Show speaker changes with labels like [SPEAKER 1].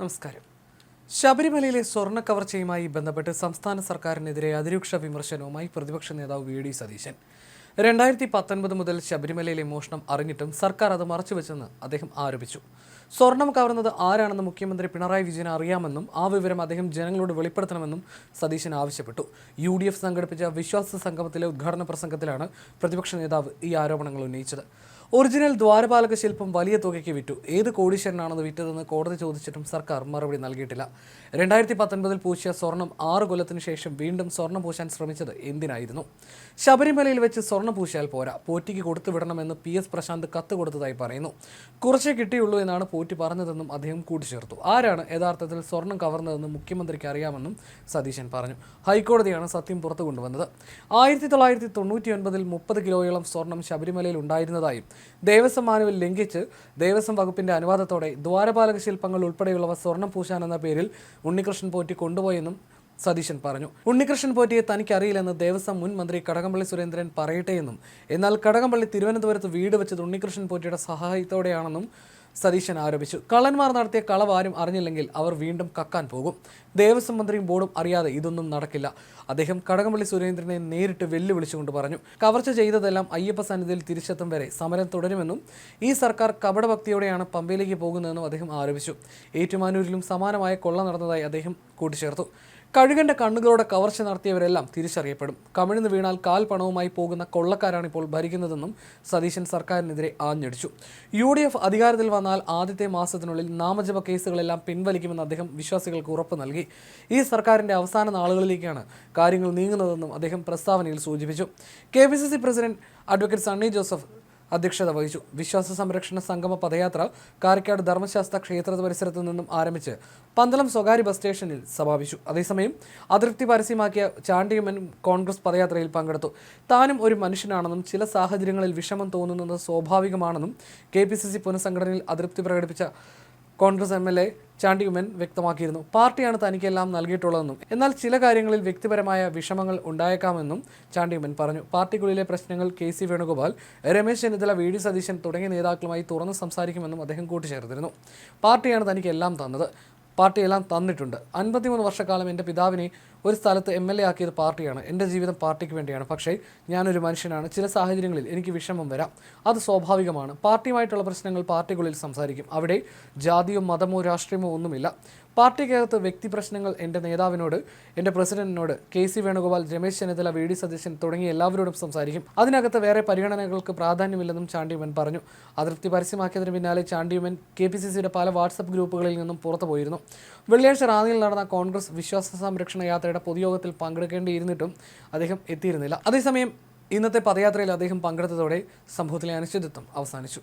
[SPEAKER 1] നമസ്കാരം. ശബരിമലയിലെ സ്വർണ കവർച്ചയുമായി ബന്ധപ്പെട്ട് സംസ്ഥാന സർക്കാരിനെതിരെ അതിരൂക്ഷ വിമർശനവുമായി പ്രതിപക്ഷ നേതാവ് വി ഡി സതീശൻ. രണ്ടായിരത്തി പത്തൊൻപത് മുതൽ ശബരിമലയിലെ മോഷണം അറിഞ്ഞിട്ടും സർക്കാർ അത് മറച്ചുവെച്ചെന്ന് അദ്ദേഹം ആരോപിച്ചു. സ്വർണം കവർന്നത് ആരാണെന്ന് മുഖ്യമന്ത്രി പിണറായി വിജയൻ അറിയാമെന്നും ആ വിവരം അദ്ദേഹം ജനങ്ങളോട് വെളിപ്പെടുത്തണമെന്നും സതീശൻ ആവശ്യപ്പെട്ടു. യു ഡി എഫ് സംഘടിപ്പിച്ച വിശ്വാസ സംഗമത്തിലെ ഉദ്ഘാടന പ്രസംഗത്തിലാണ് പ്രതിപക്ഷ നേതാവ് ഈ ആരോപണങ്ങൾ ഉന്നയിച്ചത്. ഒറിജിനൽ ദ്വാരപാലക ശില്പം വലിയ തുകയ്ക്ക് വിറ്റു. ഏത് കോടീശ്വരനാണെന്ന് വിറ്റതെന്ന് കോടതി ചോദിച്ചിട്ടും സർക്കാർ മറുപടി നൽകിയിട്ടില്ല. രണ്ടായിരത്തി പത്തൊൻപതിൽ പൂശിയ സ്വർണം ആറ് കൊല്ലത്തിന് ശേഷം വീണ്ടും സ്വർണം പൂശാൻ ശ്രമിച്ചത് എന്തിനായിരുന്നു? ശബരിമലയിൽ വെച്ച് സ്വർണം പൂശിയാൽ പോരാ. പോറ്റിക്ക് കൊടുത്തു വിടണമെന്ന് പി എസ് പ്രശാന്ത് കത്ത് കൊടുത്തതായി പറയുന്നു. കുറച്ചേ കിട്ടിയുള്ളൂ എന്നാണ് പോറ്റി പറഞ്ഞതെന്നും അദ്ദേഹം കൂട്ടിച്ചേർത്തു. ആരാണ് യഥാർത്ഥത്തിൽ സ്വർണം കവർന്നതെന്ന് മുഖ്യമന്ത്രിക്ക് അറിയാമെന്നും സതീശൻ പറഞ്ഞു. ഹൈക്കോടതിയാണ് സത്യം പുറത്തു കൊണ്ടുവന്നത് ആയിരത്തി തൊള്ളായിരത്തി തൊണ്ണൂറ്റി ഒൻപതിൽ മുപ്പത് കിലോയോളം സ്വർണം ശബരിമലയിൽ ഉണ്ടായിരുന്നതായും ദേവസ്വം മാനുവൽ ലംഘിച്ച് ദേവസ്വം വകുപ്പിന്റെ അനുവാദത്തോടെ ദ്വാരപാലക ശില്പങ്ങൾ ഉൾപ്പെടെയുള്ളവ സ്വർണം പൂശാൻ എന്ന പേരിൽ ഉണ്ണികൃഷ്ണൻ പോറ്റി കൊണ്ടുപോയെന്നും സതീശൻ പറഞ്ഞു. ഉണ്ണികൃഷ്ണൻ പോറ്റിയെ തനിക്കറിയില്ലെന്ന് ദേവസ്വം മുൻ മന്ത്രി കടകംപള്ളി സുരേന്ദ്രൻ പറയട്ടെയെന്നും എന്നാൽ കടകംപള്ളി തിരുവനന്തപുരത്ത് വീട് വെച്ചത് ഉണ്ണികൃഷ്ണൻ പോറ്റിയുടെ സഹായത്തോടെയാണെന്നും സതീശൻ ആരോപിച്ചു. കള്ളന്മാർ നടത്തിയ കളവ് ആരും അറിഞ്ഞില്ലെങ്കിൽ അവർ വീണ്ടും കക്കാൻ പോകും. ദേവസ്വം മന്ത്രിയും ബോർഡും അറിയാതെ ഇതൊന്നും നടക്കില്ല. അദ്ദേഹം കടകംപള്ളി സുരേന്ദ്രനെ നേരിട്ട് വെല്ലുവിളിച്ചുകൊണ്ട് പറഞ്ഞു കവർച്ച ചെയ്തതെല്ലാം അയ്യപ്പ സന്നിധിയിൽ തിരിച്ചെത്തും വരെ സമരം തുടരുമെന്നും ഈ സർക്കാർ കപടഭക്തിയോടെയാണ് പമ്പയിലേക്ക് പോകുന്നതെന്നും അദ്ദേഹം ആരോപിച്ചു. ഏറ്റുമാനൂരിലും സമാനമായ കൊള്ള നടന്നതായി അദ്ദേഹം കൂട്ടിച്ചേർത്തു. കഴുകന്റെ കണ്ണുകളോടെ കവർച്ച നടത്തിയവരെല്ലാം തിരിച്ചറിയപ്പെടും. കമിഴ്ന്ന് വീണാൽ കാൽ പണവുമായി പോകുന്ന കൊള്ളക്കാരാണ് ഇപ്പോൾ ഭരിക്കുന്നതെന്നും സതീശൻ സർക്കാരിനെതിരെ ആഞ്ഞടിച്ചു. യു ഡി എഫ് അധികാരത്തിൽ വന്നാൽ ആദ്യത്തെ മാസത്തിനുള്ളിൽ നാമജപ കേസുകളെല്ലാം പിൻവലിക്കുമെന്ന് അദ്ദേഹം വിശ്വാസികൾക്ക് ഉറപ്പ് നൽകി. ഈ സർക്കാരിന്റെ അവസാന നാളുകളിലേക്കാണ് കാര്യങ്ങൾ നീങ്ങുന്നതെന്നും അദ്ദേഹം പ്രസ്താവനയിൽ സൂചിപ്പിച്ചു. K president advocate Sunny Joseph അധ്യക്ഷത വഹിച്ചു. വിശ്വാസ സംരക്ഷണ സംഗമ പദയാത്ര കാരക്കാട് ധർമ്മശാസ്ത്ര ക്ഷേത്ര പരിസരത്തു നിന്നും ആരംഭിച്ച് പന്തളം സ്വകാര്യ ബസ് സ്റ്റേഷനിൽ സമാപിച്ചു. അതേസമയം അതൃപ്തി പരസ്യമാക്കിയ ചാണ്ടിയമ്മൻ കോൺഗ്രസ് പദയാത്രയിൽ പങ്കെടുത്തു. താനും ഒരു മനുഷ്യനാണെന്നും ചില സാഹചര്യങ്ങളിൽ വിഷമം തോന്നുന്നത് സ്വാഭാവികമാണെന്നും കെ പി സി സി പുനഃസംഘടനയിൽ അതൃപ്തി പ്രകടിപ്പിച്ച കോൺഗ്രസ് എം എൽ എ ചാണ്ടിയുമൻ വ്യക്തമാക്കിയിരുന്നു. പാർട്ടിയാണ് തനിക്കെല്ലാം നൽകിയിട്ടുള്ളതെന്നും എന്നാൽ ചില കാര്യങ്ങളിൽ വ്യക്തിപരമായ വിഷമങ്ങൾ ഉണ്ടായേക്കാമെന്നും ചാണ്ടിയുമൻ പറഞ്ഞു. പാർട്ടിക്കുള്ളിലെ പ്രശ്നങ്ങൾ K C Venugopal Ramesh Chennithala V D Satheesan തുടങ്ങിയ നേതാക്കളുമായി തുറന്ന് സംസാരിക്കുമെന്നും അദ്ദേഹം കൂട്ടിച്ചേർത്തിരുന്നു. പാർട്ടിയാണ് തനിക്കെല്ലാം തന്നത്. പാർട്ടിയെല്ലാം തന്നിട്ടുണ്ട്. അൻപത്തിമൂന്ന് വർഷക്കാലം എന്റെ പിതാവിനെ ഒരു സ്ഥലത്ത് എം എൽ എ ആക്കിയത് പാർട്ടിയാണ്. എന്റെ ജീവിതം പാർട്ടിക്ക് വേണ്ടിയാണ്. പക്ഷേ ഞാനൊരു മനുഷ്യനാണ്. ചില സാഹചര്യങ്ങളിൽ എനിക്ക് വിഷമം വരാം. അത് സ്വാഭാവികമാണ്. പാർട്ടിയുമായിട്ടുള്ള പ്രശ്നങ്ങൾ പാർട്ടിക്കുള്ളിൽ സംസാരിക്കും. അവിടെ ജാതിയോ മതമോ രാഷ്ട്രീയമോ ഒന്നുമില്ല. പാർട്ടിക്കകത്ത് വ്യക്തി പ്രശ്നങ്ങൾ എന്റെ നേതാവിനോട് എന്റെ പ്രസിഡന്റിനോട് K C Venugopal Ramesh Chennithala V D Satheesan തുടങ്ങിയ എല്ലാവരോടും സംസാരിക്കും. അതിനകത്ത് വേറെ പരിഗണനകൾക്ക് പ്രാധാന്യമില്ലെന്നും ചാണ്ടിയുമൻ പറഞ്ഞു. അതൃപ്തി പരസ്യമാക്കിയതിന് പിന്നാലെ ചാണ്ടിയുമൻ കെ പി സി സിയുടെ പല വാട്സപ്പ് ഗ്രൂപ്പുകളിൽ നിന്നും പുറത്തു പോയിരുന്നു വെള്ളിയാഴ്ച റാന്നിയിൽ നടന്ന കോൺഗ്രസ് വിശ്വാസ സംരക്ഷണ യാത്രയുടെ പൊതുയോഗത്തിൽ പങ്കെടുക്കേണ്ടിയിരുന്നിട്ടും അദ്ദേഹം എത്തിയിരുന്നില്ല. അതേസമയം ഇന്നത്തെ പദയാത്രയിൽ അദ്ദേഹം പങ്കെടുത്തതോടെ സംഭവത്തിലെ അനിശ്ചിതത്വം അവസാനിച്ചു.